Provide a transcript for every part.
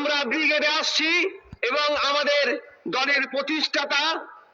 আমরা ব্রিগেডে আসছি এবং আমাদের দলের প্রতিষ্ঠাতা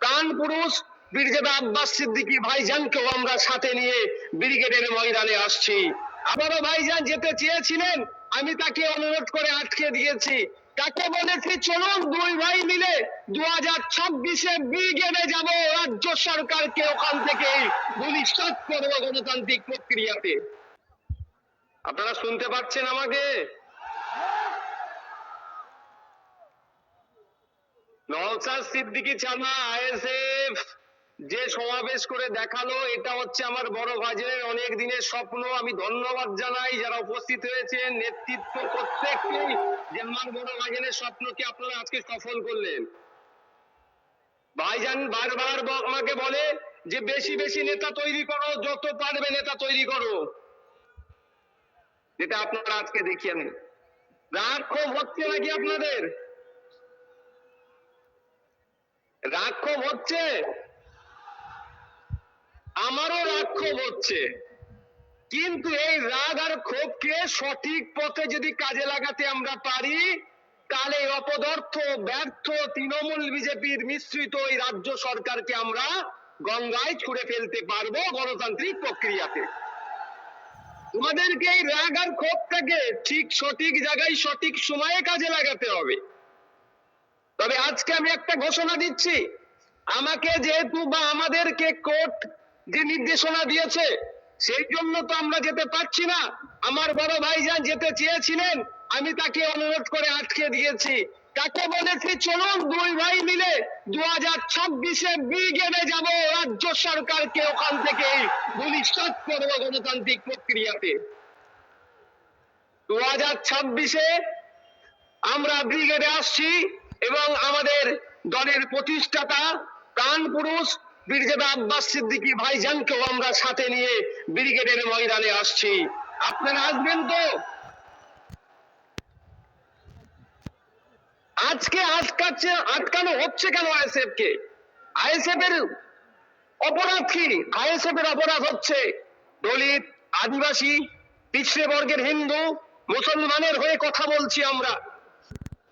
প্রাণ পুরুষ ব্রিগেড আব্বাস সিদ্দিকী ভাইজানকেও আমরা সাথে নিয়ে ব্রিগেডের ময়দানে আসছি। আবারও ভাইজান যেতে চেয়েছিলেন, আমি তাকে অনুরোধ করে আটকে দিয়েছি। তাকে বলেছি, চলুন দুই ভাই মিলে দু হাজার ছাব্বিশে ব্রিগেডে যাব, রাজ্য সরকারকে ওখান থেকে ভবিষ্যৎ করব গণতান্ত্রিক প্রক্রিয়াতে। আপনারা শুনতে পাচ্ছেন আমাকে? নওসাদ সিদ্দিকী ছানা আইএসএফ, যে সমাবেশ করে দেখাল, এটা হচ্ছে আমার বড় ভাইজের অনেক দিনের স্বপ্ন। আমি ধন্যবাদ জানাই যারা উপস্থিত হয়েছেন, নেতৃত্ব প্রত্যেককে, যে আমার বড় ভাইজানের স্বপ্নকে আপনারা আজকে সফল করলেন। ভাইজান বারবার আমাকে বলে যে বেশি বেশি নেতা তৈরি করো, যত পারবে নেতা তৈরি করো। যেটা আপনারা আজকে দেখিয়ে রাগ ক্ষোভ হচ্ছে নাকি আপনাদের? রাগ ক্ষোভ হচ্ছে। আমারও রাগ ক্ষোভ হচ্ছে। কিন্তু এই রাগ আর ক্ষোভকে সঠিক পথে যদি কাজে লাগাতে আমরা পারি, তাহলে অপদার্থ, ব্যর্থ তৃণমূল বিজেপির মিশ্রিত এই রাজ্য সরকারকে আমরা গঙ্গায় ছুড়ে ফেলতে পারব গণতান্ত্রিক প্রক্রিয়াতে। তোমাদেরকে এই রাগ আর ক্ষোভটাকে ঠিক সঠিক জায়গায় সঠিক সময়ে কাজে লাগাতে হবে। তবে আজকে আমি একটা ঘোষণা দিচ্ছি। আমাকে যেহেতু বা আমাদেরকে কোর্ট যে নির্দেশনা দিয়েছে, সেই জন্য তো আমরা যেতে পারছি না। আমার বড় ভাইজান যেতে চেয়েছিলেন, আমি তাকে অনুরোধ করে আটকে দিয়েছি। তাকে বলেছি, চলুন দুই ভাই মিলে দু হাজার ছাব্বিশে ব্রিগেডে যাব, রাজ্য সরকারকে ওখান থেকে ভবিষ্যৎ করব গণতান্ত্রিক প্রক্রিয়াতে। দু হাজার ছাব্বিশে আমরা ব্রিগেডে আসছি এবং আমাদের দলের প্রতিষ্ঠাতা প্রাণ পুরুষ ব্রিগেড আব্বাস সিদ্দিকী ভাইজানকেও আমরা সাথে নিয়ে ব্রিগেডের ময়দানে আসছি। আপনারা আসবেন তো? আজকে আটকাচ্ছে, আটকানো হচ্ছে কেন আইএসএফ কে আইএসএফ এর অপরাধ কি? আইএসএফ এর অপরাধ হচ্ছে দলিত, আদিবাসী, পিছড়ে বর্গের হিন্দু, মুসলমানের হয়ে কথা বলছি আমরা।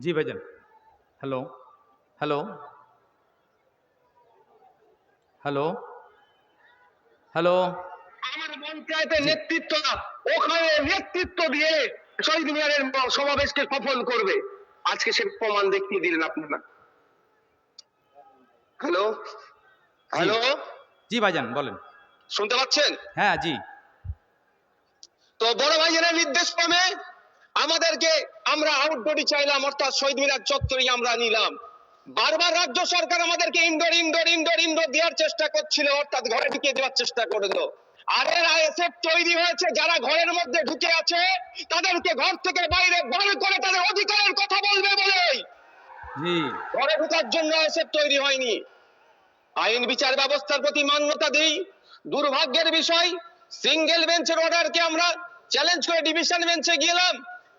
জি ভাইজান। Hello hello hello hello. আমার পঞ্চায়েতের নেতৃত্ব ওখানে নেতৃত্ব দিয়ে শহীদ মিনারের সমাবেশকে সফল করবে। আজকে সে প্রমাণ দেখিয়ে দিলেন আপনারা। Hello hello. জি ভাইজান বলেন। শুনতে পাচ্ছেন? হ্যাঁ জি। তো বড় ভাইয়ের নির্দেশ ক্রমে আমাদেরকে আমরা আউটডোরই চাইলাম অর্থাৎ শহীদ মিনার চত্বরই আমরা নিলাম। বারবার রাজ্য সরকার আমাদেরকে ইনডোর ইনডোর ইনডোর ইনডোর দেওয়ার চেষ্টা করছিল অর্থাৎ ঘরে ঢুকিয়ে দেওয়ার চেষ্টা করল। আর এর আইএসএফ তৈরি হয়েছে যারা ঘরের মধ্যে ঢুকে আছে তাদেরকে ঘর থেকে বাইরে বার করে তাদের অধিকারের কথা বলবে বলেই। ঘরে ঢুকার জন্য আইএসএফ তৈরি হয়নি। আইন বিচার ব্যবস্থার প্রতি মান্যতা দেই। দুর্ভাগ্যের বিষয় সিঙ্গেল বেঞ্চের অর্ডারকে আমরা চ্যালেঞ্জ করে ডিভিশন বেঞ্চে গেলাম।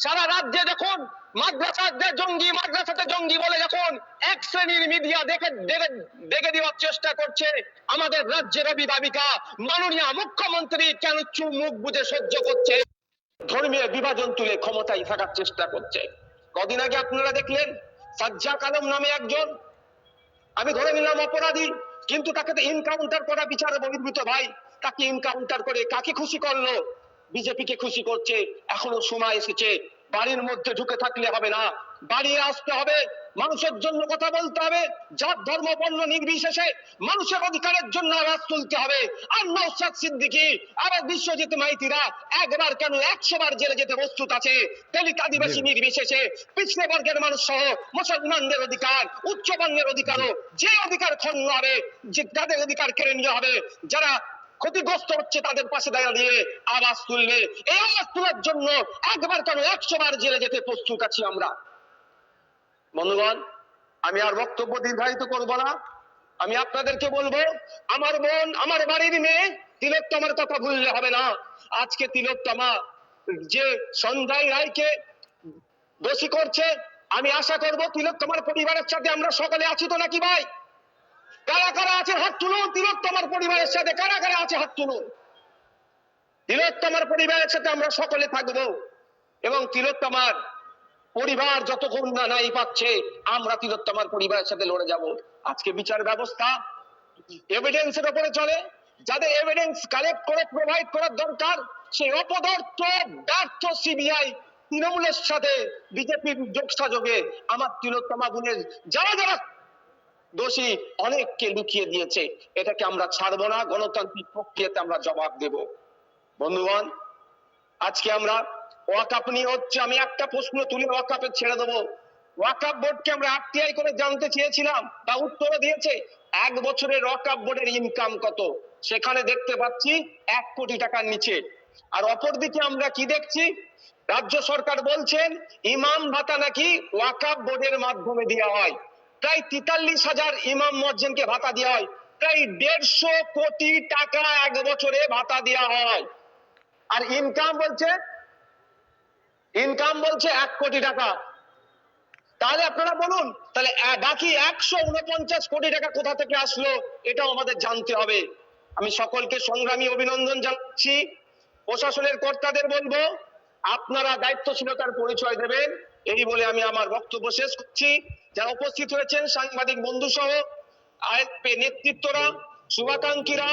সারা রাজ্যে যখন মাদ্রাসাতে জঙ্গি মাদ্রাসাতে জঙ্গি বলে যখন এক শ্রেণির মিডিয়া দেখে, দেখে- দেওয়ার চেষ্টা করছে আমাদের রাজ্যের অভিভাবিকা। মাননীয় মুখ্যমন্ত্রী কেন চুপ মুখ বুঝে সহ্য করছে? ধর্মীয় বিভাজন তুলে ক্ষমতায় থাকার চেষ্টা করছে। কদিন আগে আপনারা দেখলেন সাজ্জাক আলম নামে একজন, আমি ধরে নিলাম অপরাধী, কিন্তু তাকে তো ইনকাউন্টার করা বিচারে বহির্ভূত ভাই, তাকে ইনকাউন্টার করে কাকে খুশি করল? বিজেপিকে খুশি করছে এখনও সময় এসেছে বাড়ির মধ্যে ঢুকে থাকলে হবে না বাড়ি আসতে হবে মানুষের জন্য কথা বলতে হবে জাত ধর্ম বর্ণ নির্বিশেষে মানুষের অধিকারের জন্য আওয়াজ তুলতে হবে। আর নৌসাদ সিদ্দিকী আবার বিশ্বজিৎ মাইতিরা একবার কেন একশো বার জেলে যেতে প্রস্তুত আছে? দলিত আদিবাসী নির্বিশেষে পিছড়ে বর্গের মানুষ সহ মুসলমানদের অধিকার উচ্চ বর্ণের অধিকারও যে অধিকার ক্ষুণ্ণ হবে যে তাদের অধিকার কেড়ে নিয়ে হবে যারা ক্ষতিগ্রস্ত হচ্ছে তাদের পাশে দাঁড়িয়ে আওয়াজ তুলবে। এই আওয়াজ তোলার জন্য একবার কেন একশো বার জেলে যেতে প্রস্তুত আছি আমরা। বন্ধুগণ, আমি আর বক্তব্য দীর্ঘায়িত করব না। আমি আপনাদেরকে বলব, আমার বোন, আমার বাড়ির মেয়ে তিলোত্তমার কথা ভুললে হবে না। আজকে তিলোত্তমা যে সন্ধ্যায় রায়কে দোষী করছে, আমি আশা করব তিলোত্তমার পরিবারের সাথে আমরা সকলে আছি তো নাকি ভাই? আছে, হাত তুলুন, তিলোত্তমার পরিবারের সাথে। কারা কারা আছে, হাত তুলুন? তিলোত্তমার পরিবারের সাথে আমরা সকলে থাকব এবং তিলোত্তমার পরিবার যতক্ষণ না নাই পাচ্ছে, আমরা তিলোত্তমার পরিবারের সাথে লড়ে যাব। আজকে বিচার ব্যবস্থা এভিডেন্সের উপরে চলে। যাদের এভিডেন্স কালেক্ট করে প্রোভাইড করার দরকার, সেই অপদার্থ ব্যর্থ সিবিআই তৃণমূলের সাথে বিজেপির যোগসাযোগে আমার তিলোত্তমা বোনের যারা যারা দোষী অনেককে লুকিয়ে দিয়েছে। এটাকে আমরা ছাড়বো না, গণতান্ত্রিক প্রক্রিয়াতে আমরা জবাব দেব। বন্ধুগণ, আজকে আমরা ওয়াকাপ নিয়ে হচ্ছে আমি একটা প্রশ্ন তুলে ওয়াকাপে ছেড়ে দেবো। ওয়াকাপ বোর্ডকে আমরা আরটিআই করে জানতে চেয়েছিলাম, তা উত্তর দিয়েছে। এক বছরের ওয়াকাপ বোর্ডের ইনকাম কত? সেখানে দেখতে পাচ্ছি এক কোটি টাকার নিচে। আর অপরদিকে আমরা কি দেখছি? রাজ্য সরকার বলছেন, ইমাম ভাতা নাকি ওয়াকাপ বোর্ডের মাধ্যমে দেওয়া হয়। প্রায় তেতাল্লিশ হাজার ইমাম মজ্জেনকে ভাতা দেওয়া হয়। প্রায় দেড়শো কোটি টাকা এক বছরে ভাতা দেওয়া হয়। আর ইনকাম বলছে ইনকাম বলছে এক কোটি টাকা। তাহলে আপনারা বলুন, তাহলে বাকি একশো উনপঞ্চাশ কোটি টাকা কোথা থেকে আসলো, এটাও আমাদের জানতে হবে। আমি সকলকে সংগ্রামী অভিনন্দন জানাচ্ছি। প্রশাসনের কর্তাদের বলব, আপনারা দায়িত্বশীলতার পরিচয় দেবেন। এই বলে আমি আমার বক্তব্য শেষ করছি। যারা উপস্থিত হয়েছেন, সাংবাদিক বন্ধু সহ আইএসপি নেতৃত্বরা, শুভাকাঙ্ক্ষীরা